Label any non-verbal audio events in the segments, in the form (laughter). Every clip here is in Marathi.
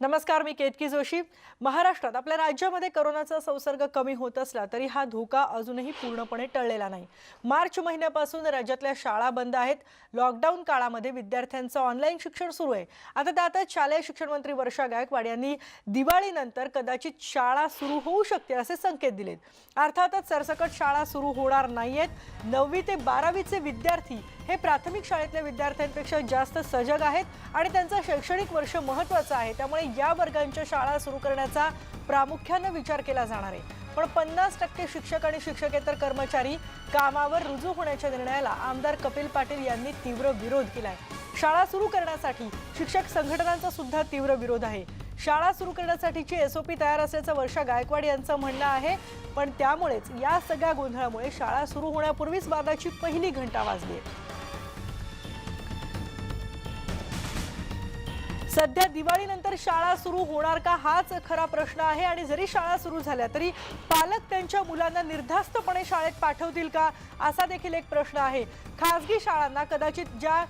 नमस्कार मी केतकी जोशी. महाराष्ट्रात आपल्या राज्यामध्ये करोनाचा संसर्ग कमी होत असला तरी हा धोका अजूनही पूर्णपणे टळलेला नाही. मार्च महिन्यापासून राज्यातल्या शाळा बंद आहेत. लॉकडाऊन काळामध्ये विद्यार्थ्यांचं ऑनलाईन शिक्षण सुरू आहे. आता त्यातच शालेय शिक्षण मंत्री वर्षा गायकवाड यांनी दिवाळीनंतर कदाचित शाळा सुरू होऊ शकते असे संकेत दिलेत. अर्थातच सरसकट शाळा सुरू होणार नाहीयेत. नववी ते बारावीचे विद्यार्थी हे प्राथमिक शाळेतल्या विद्यार्थ्यांपेक्षा जास्त सजग आहेत आणि त्यांचं शैक्षणिक वर्ष महत्त्वाचं आहे. त्यामुळे या वर्गांच्या शाळा सुरू करण्याचा प्रामुख्यानं विचार केला जाणार आहे. पण पन्नास टक्के शिक्षक आणि शिक्षकेतर कर्मचारी कामावर रुजू होण्याच्या निर्णयाला आमदार कपिल पाटील यांनी तीव्र विरोध केलाय. शाळा सुरू करण्यासाठी शिक्षक संघटनांचा सुद्धा तीव्र विरोध आहे. शाळा सुरू करण्यासाठीची एसओपी तयार असल्याचं वर्षा गायकवाड यांचं म्हणणं आहे. पण त्यामुळेच या सगळ्या गोंधळामुळे शाळा सुरू होण्यापूर्वीच वादाची पहिली घंटा वाजली आहे. सध्या दिवाळीनंतर शाळा सुरू होणार का हाच खरा प्रश्न आहे. आणि जरी शाळा सुरू झाल्या तरी पालक त्यांच्या मुलांना निर्धास्तपणे शाळेत पाठवतील का? असा देखील एक प्रश्न आहे. खाजगी शाळांना कदाचित ज्या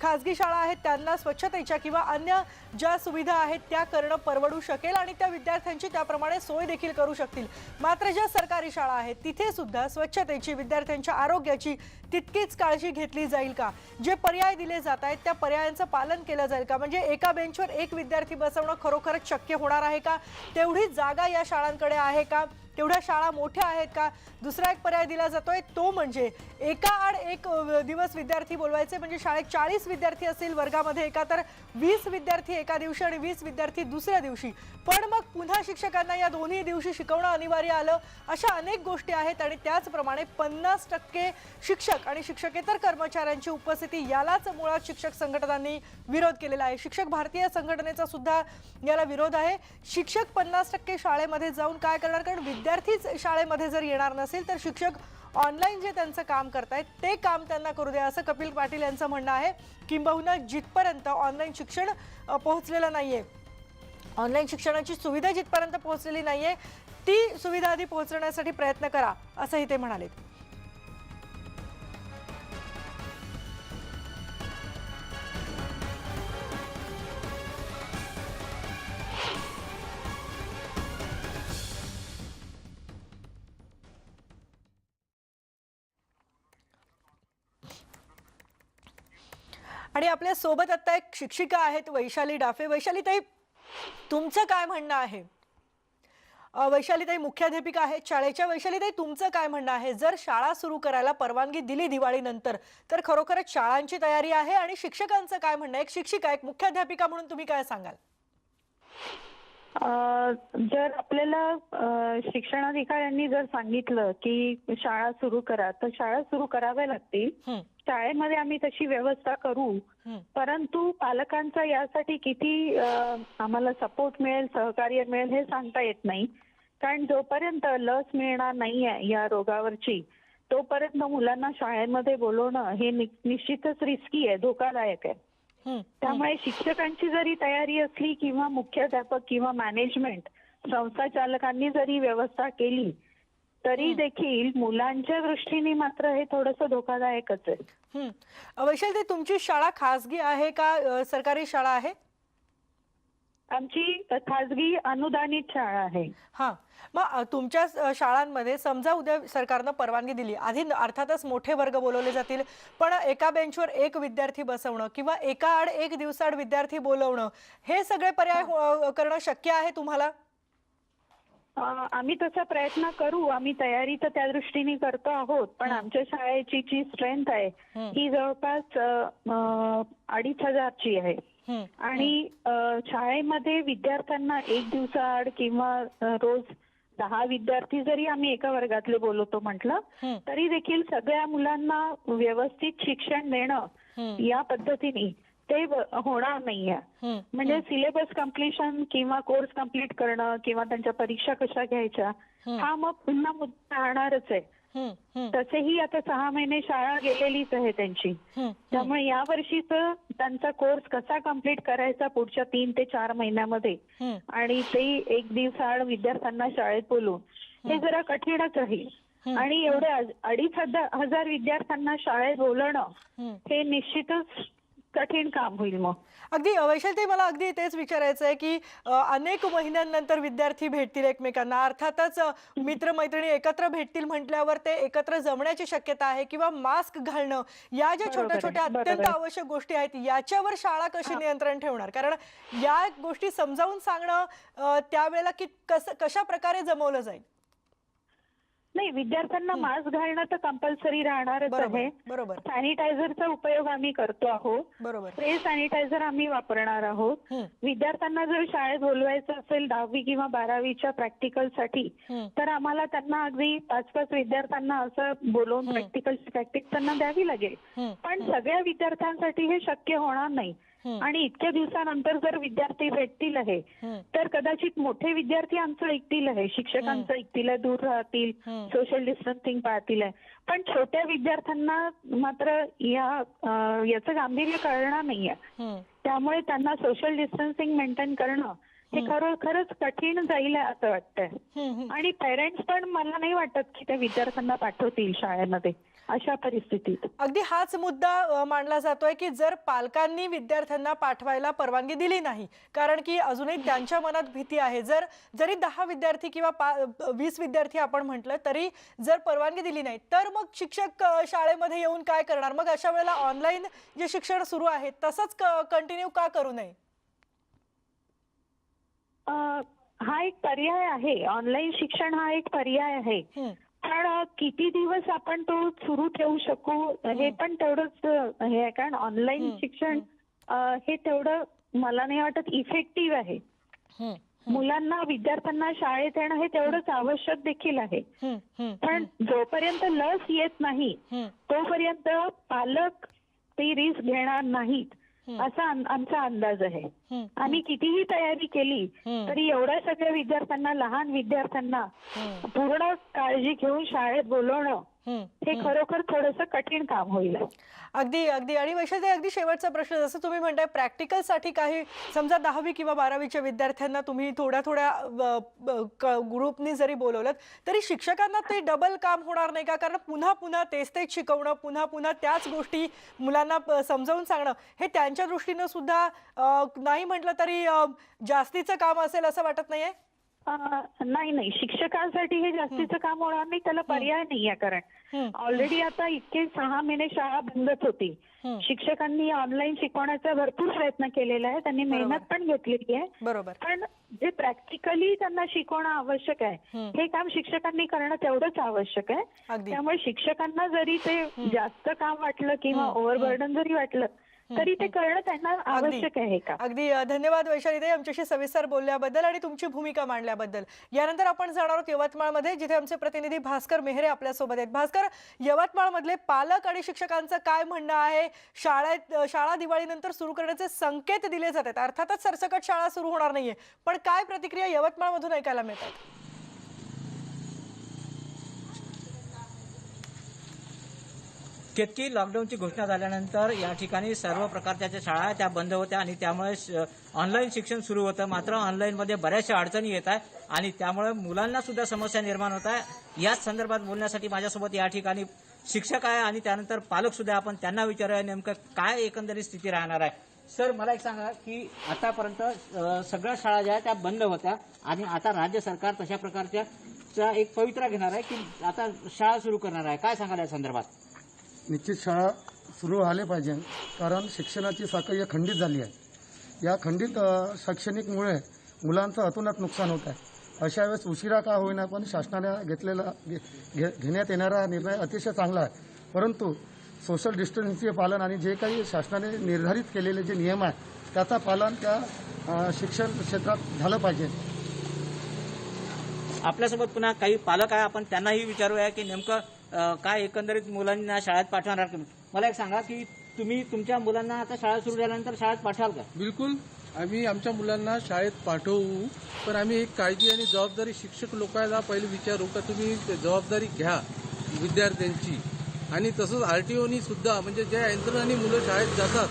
खाजगी शाळा आहेत त्यांना स्वच्छतेच्या किंवा अन्य ज्या सुविधा आहेत त्या करणं परवडू शकेल आणि त्या विद्यार्थ्यांची त्याप्रमाणे सोय देखील करू शकतील. मात्र ज्या सरकारी शाळा आहेत तिथे सुद्धा स्वच्छतेची विद्यार्थ्यांच्या आरोग्याची तितकीच काळजी घेतली जाईल का? जे पर्याय दिले जात आहेत त्या पर्यायांचं पालन केलं जाईल का? म्हणजे एका बेंचवर एक विद्यार्थी बसवणं खरोखरच शक्य होणार आहे का? तेवढी जागा या शाळांकडे आहे का? तेवढ्या शाळा मोठ्या आहेत का? दुसरा एक पर्याय दिला जातोय तो म्हणजे एका आड एक दिवस विद्यार्थी बोलवायचे. म्हणजे शाळेत चाळीस विद्यार्थी असतील वर्गामध्ये एका तर वीस विद्यार्थी एका दिवशी आणि वीस विद्यार्थी दुसऱ्या दिवशी. पण मग पुन्हा शिक्षकांना या दोन्ही दिवशी शिकवणं अनिवार्य आलं. अशा अनेक गोष्टी आहेत आणि त्याचप्रमाणे पन्नास टक्के शिक्षक आणि शिक्षकेतर कर्मचाऱ्यांची उपस्थिती यालाच मुळात शिक्षक संघटनांनी विरोध केलेला आहे. शिक्षक भारतीय संघटनेचा सुद्धा याला विरोध आहे. शिक्षक पन्नास टक्के शाळेमध्ये जाऊन काय करणार? कारण विद्यार्थीच शाळेमध्ये जर येणार नसेल तर शिक्षक ऑनलाईन जे त्यांचं काम करतायत ते काम त्यांना करू द्या असं कपिल पाटील यांचं म्हणणं आहे. किंबहुना जिथपर्यंत ऑनलाईन शिक्षण पोहोचलेलं नाही आहे ऑनलाईन शिक्षणाची सुविधा जिथपर्यंत पोहोचलेली नाही आहे ती सुविधा आधी पोहोचवण्यासाठी प्रयत्न करा असंही ते म्हणालेत. आणि आपल्यासोबत आता एक शिक्षिका आहेत वैशाली डाफे. वैशाली ताई तुमचं काय म्हणणं आहे? वैशालीताई मुख्याध्यापिका आहेत शाळेच्या. वैशालीताई तुमचं काय म्हणणं आहे? जर शाळा सुरू करायला परवानगी दिली दिवाळीनंतर तर खरोखरच शाळांची तयारी आहे आणि शिक्षकांचं काय म्हणणं आहे? एक शिक्षिका एक मुख्याध्यापिका म्हणून तुम्ही काय सांगाल? जर आपल्याला शिक्षणाधिकाऱ्यांनी जर सांगितलं की शाळा सुरू करा तर शाळा सुरू कराव्या लागतील. शाळेमध्ये आम्ही तशी व्यवस्था करू. परंतु पालकांचा यासाठी किती आम्हाला सपोर्ट मिळेल सहकार्य मिळेल हे सांगता येत नाही. कारण जोपर्यंत लस मिळणार नाहीये या रोगावरची तोपर्यंत मुलांना शाळेमध्ये बोलवणं हे निश्चितच रिस्की आहे धोकादायक आहे. त्यामुळे शिक्षकांची जरी तयारी असली किंवा मुख्याध्यापक किंवा मॅनेजमेंट संस्था चालकांनी जरी व्यवस्था केली तरी देखील मुलांच्या दृष्टीने मात्र हे थोडंसं धोकादायकच आहे. तुमची शाळा खासगी आहे का सरकारी शाळा आहे? आमची खासगी अनुदानित शाळा आहे. हां. मग तुमच्या शाळांमध्ये समजा उद्या सरकारनं परवानगी दिली आधी अर्थातच मोठे वर्ग बोलवले जातील पण एका बेंचवर एक विद्यार्थी बसवणं किंवा एका आड एक दिवसाआड विद्यार्थी बोलवणं हे सगळे पर्याय हो- करणं शक्य आहे तुम्हाला? आम्ही तसा प्रयत्न करू. आम्ही तयारी तर त्या दृष्टीने करतो आहोत. पण आमच्या शाळेची जी स्ट्रेंथ आहे हं. जवळपास अडीच हजारची आहे. आणि शाळेमध्ये विद्यार्थ्यांना एक दिवसाआड किंवा रोज दहा विद्यार्थी जरी आम्ही एका वर्गातले बोलवतो म्हटलं तरी देखील सगळ्या मुलांना व्यवस्थित शिक्षण देणं या पद्धतीने ते होणार नाहीये. हं, म्हणजे सिलेबस कम्प्लिशन किंवा कोर्स कंप्लीट करणं किंवा त्यांच्या परीक्षा कशा घ्यायच्या हं. मग पुन्हा मुद्दा राहणारच आहे. तसेही आता सहा महिने शाळा गेलेलीच आहे त्यांची. त्यामुळे या वर्षीच त्यांचा कोर्स कसा कंप्लीट करायचा पुढच्या तीन ते चार महिन्यामध्ये आणि ते एक दिवसाआड विद्यार्थ्यांना शाळेत बोलून हे जरा कठीणच राहील. आणि एवढे अडीच हजार विद्यार्थ्यांना शाळेत बोलवणं हं. हे निश्चितच कठीण काम होईल मग. अगदी वैशालताई मला अगदी तेच विचारायचं आहे की अनेक महिन्यांनंतर विद्यार्थी भेटतील एकमेकांना. अर्थातच मित्रमैत्रिणी एकत्र भेटतील म्हटल्यावर ते एकत्र जमण्याची शक्यता आहे किंवा मास्क घालणं या ज्या छोट्या छोट्या अत्यंत. आवश्यक गोष्टी आहेत याच्यावर शाळा कशी नियंत्रण ठेवणार? कारण या गोष्टी समजावून सांगणं त्यावेळेला की कसं कशा प्रकारे जमवलं जाईल? नाही विद्यार्थ्यांना मास्क घालणं तर कंपल्सरी राहणारच आहे. बरोबर. सॅनिटायझरचा उपयोग आम्ही करतो आहोत. बरोबर. स्प्रे सॅनिटायझर आम्ही वापरणार आहोत. विद्यार्थ्यांना जर शाळेत बोलवायचं असेल दहावी किंवा बारावीच्या प्रॅक्टिकलसाठी तर आम्हाला त्यांना अगदी पाच पाच विद्यार्थ्यांना असं बोलवून. प्रॅक्टिकलची प्रॅक्टिस त्यांना द्यावी लागेल. पण सगळ्या विद्यार्थ्यांसाठी हे शक्य होणार नाही. आणि इतक्या दिवसानंतर जर विद्यार्थी भेटतील आहे हं, तर कदाचित मोठे विद्यार्थी आमचं ऐकतील आहे. शिक्षकांचं ऐकतील आहे दूर राहतील. सोशल डिस्टन्सिंग पाळतील आहे. पण छोट्या विद्यार्थ्यांना मात्र या याचं गांभीर्य कळणार नाहीये. त्यामुळे त्यांना सोशल डिस्टन्सिंग मेंटेन करणं हे खरं खरंच कठीण जाईल असं वाटतंय. आणि पेरेंट्स पण मला नाही वाटत की त्या विद्यार्थ्यांना पाठवतील शाळेमध्ये अशा परिस्थितीत. अगदी हाच मुद्दा मांडला जातोय की जर पालकांनी विद्यार्थ्यांना पाठवायला परवानगी दिली नाही कारण की अजूनही त्यांच्या मनात भीती आहे. जर जरी दहा विद्यार्थी किंवा वीस विद्यार्थी आपण म्हटलं तरी जर परवानगी दिली नाही तर मग शिक्षक शाळेमध्ये येऊन काय करणार? मग अशा वेळेला ऑनलाईन जे शिक्षण सुरू आहे तसंच कंटिन्यू का करू नये? हा एक पर्याय आहे. ऑनलाईन शिक्षण हा एक पर्याय आहे. पण किती दिवस आपण तो सुरू ठेवू शकू हे. पण तेवढंच हे आहे. कारण ऑनलाईन शिक्षण हे. तेवढं मला नाही वाटत इफेक्टिव्ह आहे. मुलांना विद्यार्थ्यांना शाळेत येणं हे तेवढंच आवश्यक देखील आहे. पण जोपर्यंत लस येत नाही तोपर्यंत पालक ती रिस्क घेणार नाहीत. असा आम- आमचा अंदाज आहे. आम्ही कितीही तयारी केली. तरी एवढ्या सगळ्या विद्यार्थ्यांना लहान विद्यार्थ्यांना पूर्ण काळजी घेऊन शाळेत बोलवणं हं. खरोखर थोडंसं कठीण काम होईल. अगदी अगदी. आणि वैशाली अगदी शेवटचा प्रश्न जसं तुम्ही म्हणताय प्रॅक्टिकलसाठी काही समजा दहावी किंवा बारावीच्या विद्यार्थ्यांना तुम्ही थोड्या थोड्या ग्रुपनी जरी बोलवलं तरी शिक्षकांना ते डबल काम होणार नाही का? कारण पुन्हा पुन्हा तेच तेच शिकवणं पुन्हा पुन्हा त्याच गोष्टी मुलांना समजावून सांगणं हे त्यांच्या दृष्टीनं सुद्धा नाही म्हटलं तरी जास्तीचं काम असेल असं वाटत नाहीये? नाही नाही. शिक्षकांसाठी हे जास्तीचं काम होणार नाही. त्याला पर्याय नाही आहे कारण. ऑलरेडी आता इतके सहा महिने शाळा बंदच होती. शिक्षकांनी ऑनलाईन शिकवण्याचा भरपूर प्रयत्न केलेला आहे. त्यांनी मेहनत पण घेतलेली आहे. बरोबर. पण जे प्रॅक्टिकली त्यांना शिकवणं आवश्यक आहे हं. काम शिक्षकांनी करणं तेवढंच आवश्यक आहे. त्यामुळे शिक्षकांना जरी ते जास्त काम वाटलं किंवा ओव्हरबर्डन जरी वाटलं तरी ते करणं त्यांना (laughs) आवश्यक आहे काम अगदी. धन्यवाद वैशालीताई आमच्याशी सविस्तर बोलल्याबद्दल आणि तुमची भूमिका मांडल्याबद्दल. यानंतर आपण जाणार आहोत यवतमाळमध्ये जिथे आमचे प्रतिनिधी भास्कर मेहरे आपल्यासोबत आहेत. भास्कर यवतमाळमधले पालक आणि शिक्षकांचं काय म्हणणं आहे? शाळेत शाळा दिवाळीनंतर सुरू करण्याचे संकेत दिले जातात अर्थातच सरसकट शाळा सुरू होणार नाहीये. पण काय प्रतिक्रिया यवतमाळमधून ऐकायला मिळतात? केतकी लॉकडाऊनची घोषणा झाल्यानंतर या ठिकाणी सर्व प्रकारच्या ज्या शाळा त्या बंद होत्या आणि त्यामुळे श- ऑनलाईन शिक्षण सुरू होतं. मात्र ऑनलाईनमध्ये बऱ्याचशा अडचणी येत आहे आणि त्यामुळे मुलांना सुद्धा समस्या निर्माण होत आहे. याच संदर्भात बोलण्यासाठी माझ्यासोबत या ठिकाणी शिक्षक आहे आणि त्यानंतर पालक सुद्धा आपण त्यांना विचारूया नेमकं काय एकंदरीत स्थिती राहणार आहे. सर मला एक सांगा की आतापर्यंत सगळ्या शाळा ज्या त्या बंद होत्या आणि आता राज्य सरकार तशा प्रकारच्या चा एक पवित्रा घेणार आहे की आता शाळा सुरू करणार आहे. काय सांगाल या संदर्भात? निश्चित शाळा सुरू व्हायला पाहिजे. कारण शिक्षणाची साखळी खंडित झाली आहे. या खंडित शैक्षणिकमुळे मुलांचं अतोनात नुकसान होत आहे. अशा वेळेस उशिरा का होईना पण शासनाने घेतलेला घे- घे- घेण्यात येणारा निर्णय अतिशय चांगला आहे. परंतु सोशल डिस्टन्सिंगचे पालन आणि जे काही शासनाने निर्धारित केलेले जे नियम आहेत त्याचा पालन त्या शिक्षण क्षेत्रात झालं पाहिजे. आपल्यासोबत पुन्हा काही पालक आहे आपण त्यांनाही विचारूया की नेमकं काय एकंदरीत मुलांना शाळेत पाठवणार तुम्ही? मला एक सांगा की तुम्ही तुमच्या मुलांना आता शाळा सुरू झाल्यानंतर शाळेत पाठवाल का? बिलकुल. आम्ही आमच्या मुलांना शाळेत पाठवू पण आम्ही एक काळजी आणि जबाबदारी शिक्षक लोकांना पहिले विचारू का तुम्ही ते जबाबदारी घ्या विद्यार्थ्यांची. आणि तसंच आरटीओनी सुद्धा म्हणजे ज्या यंत्रणांनी मुलं शाळेत जातात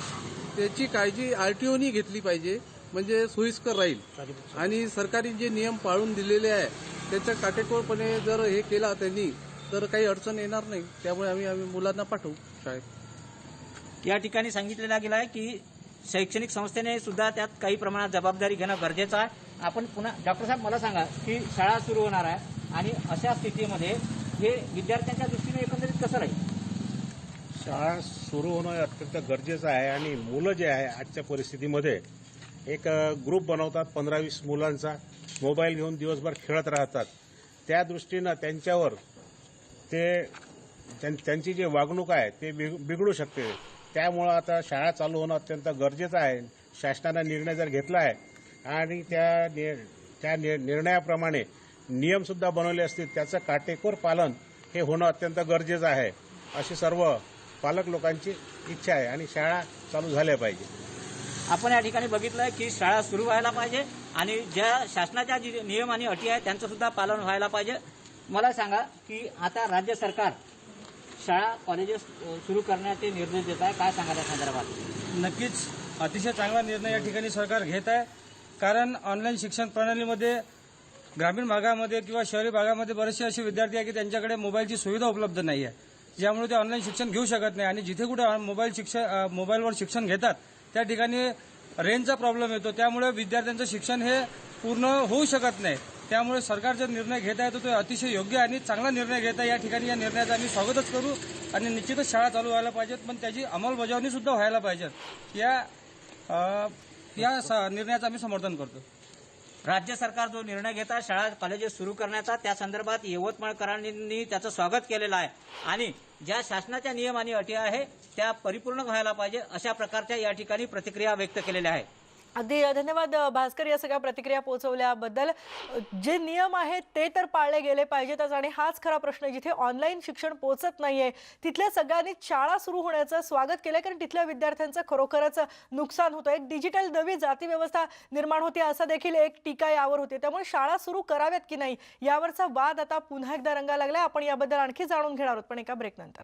त्याची काळजी आरटीओनी घेतली पाहिजे म्हणजे सोयीस्कर राहील. आणि सरकारी जे नियम पाळून दिलेले आहे त्याच्या काटेकोरपणे जर हे केला त्यांनी तर काही अडचण येणार नाही. त्यामुळे आम्ही आम्ही मुलांना पाठवू. शाळेत. या ठिकाणी सांगितलेलं गेलं आहे की शैक्षणिक संस्थेने सुद्धा त्यात काही प्रमाणात जबाबदारी घेणं गरजेचं आहे. आपण पुन्हा डॉक्टर साहेब मला सांगा की शाळा सुरू होणार आहे आणि अशा स्थितीमध्ये हे विद्यार्थ्यांच्या दृष्टीने एकंदरीत कसं राहील? शाळा सुरू होणं अत्यंत गरजेचं आहे आणि मुलं जे आहे आजच्या परिस्थितीमध्ये एक ग्रुप बनवतात पंधरा वीस मुलांचा. मोबाईल घेऊन दिवसभर खेळत राहतात. त्या दृष्टीनं त्यांच्यावर ते त्यां- त्यांची जी वागणूक आहे ते बिग- बिघडू शकते. त्यामुळं आता शाळा चालू होणं अत्यंत गरजेचं आहे. शासनानं निर्णय जर घेतला आहे आणि त्या नि- त्या नि- निर्णयाप्रमाणे नियमसुद्धा बनवले असतील त्याचं काटेकोर पालन हे होणं अत्यंत गरजेचं आहे अशी सर्व पालक लोकांची इच्छा आहे आणि शाळा चालू झाल्या पाहिजे. आपण या ठिकाणी बघितलंय की शाळा सुरू व्हायला पाहिजे आणि ज्या शासनाच्या जी नियम आणि अटी आहेत त्यांचं सुद्धा पालन व्हायला पाहिजे. मला सांगा की आता राज्य सरकार शाळा कॉलेजेस सुरू करण्याचे निर्देश देत आहे. काय सांगा त्या संदर्भात? नक्कीच. अतिशय चांगला निर्णय या ठिकाणी सरकार घेत आहे. कारण ऑनलाईन शिक्षण प्रणालीमध्ये ग्रामीण भागामध्ये किंवा शहरी भागामध्ये बरेचसे असे विद्यार्थी आहे की त्यांच्याकडे मोबाईलची सुविधा उपलब्ध नाही आहे ज्यामुळे ते ऑनलाईन शिक्षण घेऊ शकत नाही. आणि जिथे कुठे मोबाईल शिक्षण मोबाईलवर शिक्षण घेतात त्या ठिकाणी रेंजचा प्रॉब्लेम येतो. त्यामुळे विद्यार्थ्यांचं शिक्षण हे पूर्ण होऊ शकत नाही. त्यामुळे सरकार जो निर्णय घेत आहे तो तो अतिशय योग्य आणि चांगला निर्णय घेत आहे. या ठिकाणी या निर्णयाचा आम्ही स्वागतच करू आणि निश्चितच शाळा चालू व्हायला पाहिजेत पण त्याची अंमलबजावणी सुद्धा व्हायला पाहिजेत या या स- निर्णयाचं आम्ही समर्थन करतो. राज्य सरकार जो निर्णय घेत आहे शाळा कॉलेजेस सुरू करण्याचा त्या संदर्भात यवतमाळकरांनी त्याचं स्वागत केलेलं आहे. आणि ज्या शासनाच्या नियम आणि अटी आहे त्या परिपूर्ण व्हायला पाहिजे अशा प्रकारच्या या ठिकाणी प्रतिक्रिया व्यक्त केलेल्या आहेत. अगदी धन्यवाद भास्कर या सगळ्या प्रतिक्रिया पोहोचवल्याबद्दल. जे नियम आहेत ते तर पाळले गेले पाहिजेतच आणि हाच खरा प्रश्न आहे. जिथे ऑनलाईन शिक्षण पोहोचत नाहीये तिथल्या सगळ्यांनी शाळा सुरू होण्याचं स्वागत केलं कारण तिथल्या विद्यार्थ्यांचं खरोखरच नुकसान होतं. एक डिजिटल नवी जाती व्यवस्था निर्माण होते असा देखील एक टीका यावर होते. त्यामुळे शाळा सुरू कराव्यात की नाही यावरचा वाद आता पुन्हा एकदा रंगा लागला आपण याबद्दल आणखी जाणून घेणार आहोत पण एका ब्रेकनंतर